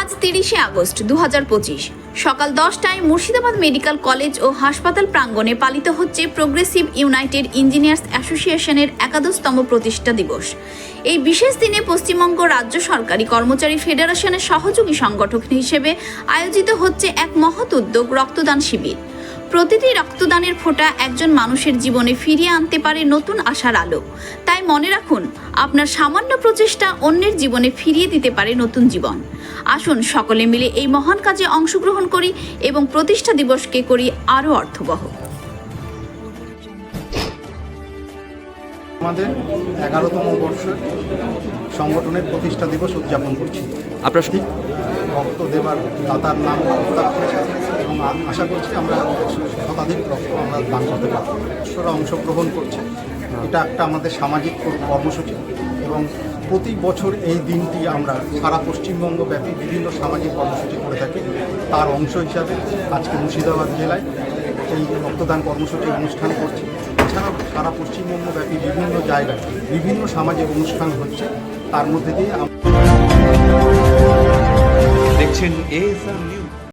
আজ তিরিশে আগস্ট দুহাজার পঁচিশ। সকাল দশটায় মুর্শিদাবাদ মেডিকেল কলেজ ও হাসপাতাল প্রাঙ্গণে পালিত হচ্ছে প্রোগ্রেসিভ ইউনাইটেড ইঞ্জিনিয়ার্স অ্যাসোসিয়েশনের একাদশতম প্রতিষ্ঠা দিবস। এই বিশেষ দিনে পশ্চিমবঙ্গ রাজ্য সরকারি কর্মচারী ফেডারেশনের সহযোগী সংগঠক হিসেবে আয়োজিত হচ্ছে এক মহৎ উদ্যোগ রক্তদান শিবির। প্রতিটি রক্তদানের ফোঁটা একজন মানুষের জীবনে ফিরিয়ে আনতে পারে নতুন আশার আলো। মনে রাখুন আপনার সামান্য প্রচেষ্টা অন্যের জীবনে ফিরিয়ে দিতে পারে নতুন জীবন। আসুন সকলে মিলে এই মহান কাজে অংশগ্রহণ করি এবং প্রতিষ্ঠা দিবসকে করি আরও অর্থবহ। আমাদের এগারোতম বর্ষের সংগঠনের প্রতিষ্ঠা দিবস উদযাপন করছি। আপনার ঠিক রক্ত দেবার দাতার নাম এবং আশা করছি আমরা শতাধিক রক্ত আমরা দান করতে পারব। অংশগ্রহণ করছে। এটা একটা আমাদের সামাজিক কর্মসূচি। এবং প্রতি বছর এই দিনটি আমরা সারা পশ্চিমবঙ্গ ব্যাপী বিভিন্ন সামাজিক কর্মসূচি করে থাকি। তার অংশ হিসাবে আজকে মুর্শিদাবাদ জেলায় এই রক্তদান কর্মসূচি অনুষ্ঠান করছি। এছাড়াও সারা পশ্চিমবঙ্গ ব্যাপী বিভিন্ন জায়গায় বিভিন্ন সামাজিক অনুষ্ঠান হচ্ছে। তার মধ্যে দিয়ে দেখছেন এএসআর নিউজ